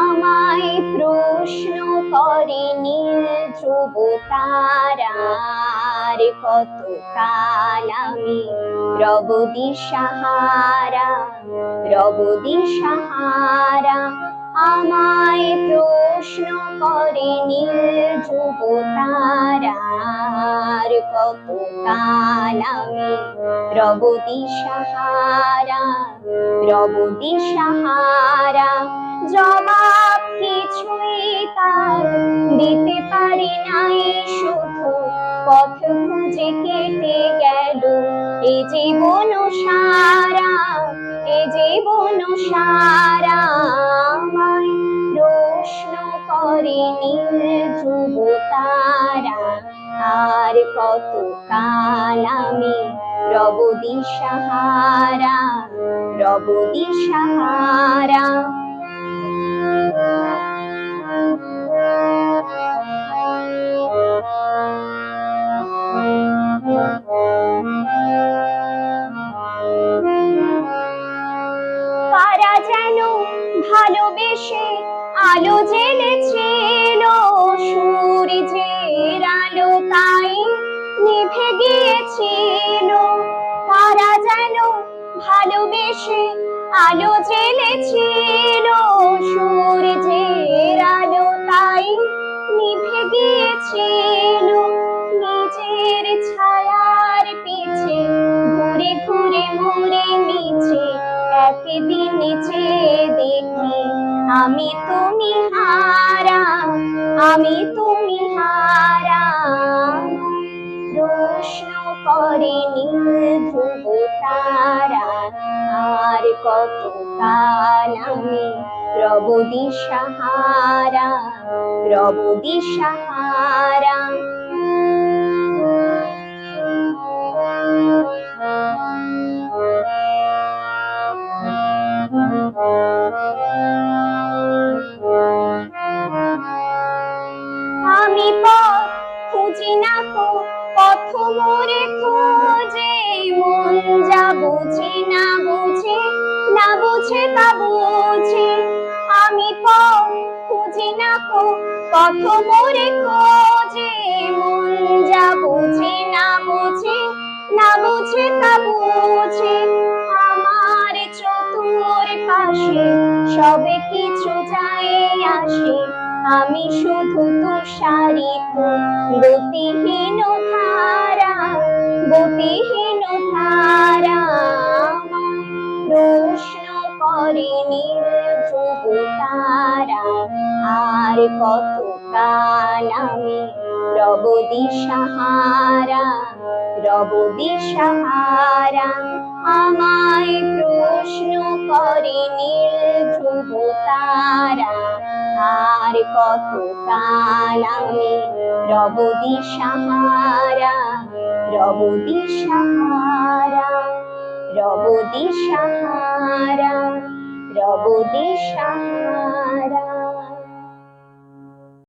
আমায় প্রশ্ন করে নীল ধ্রুব তারার কত কাল আমি রবদি সাহারা রবদি সাহারা। আমায় প্রশ্ন করে নীল ধ্রুব তারা কত কাল আমি রব দিশাহারা রব দিশাহারা জবাব কিছুই তার দিতে পারি নাই শুধু। পথ খুঁজে কেটে গেল এ জীবন সারা এ জীবন সারা কত কাল আমি রব দিশাহারা রব দিশাহারা কারা যেন ভালোবেসে আলো জ্বেলেছিল সূর্যের আলো তাই নিভে গিয়েছিল কারা যেন ভালোবেসে আলো জ্বেলেছিল। সূর্যের আলো তাই নিভে গিয়েছিল। নিজের ছায়ার পিছে ঘুরে ঘুরে মরে নিচে একদিন নিচে দেখি আমি তুমি হারা, আমি ধ্রুব তারা আর কত কাল আমি রব দিশাহারা রব দিশাহারা। আমি পথ খুঁজি না কো পথ মোরে খোঁজে যা বুঝে না বুঝে না বুঝে তা বুঝে আমি পথ খুঁজি না কো পথ মোরে খোঁজে। মন যা বুঝে না বুঝে না বুঝে তা বুঝে আমার চতুর পাশে সবে কিছু যায় আসে। আমি শুধু তুষারিত গতিহীন ধারা, গতিহীন প্রশ্ন করে নীল ধ্রুব তারা আর কত কাল আমি রব দিশাহারা রব দিশাহারা আমায় প্রশ্ন করে নীল ধ্রুব তারা আর কত কাল আমি রব দিশাহারা। রব দিশাহারা রব দিশাহারা রব দিশাহারা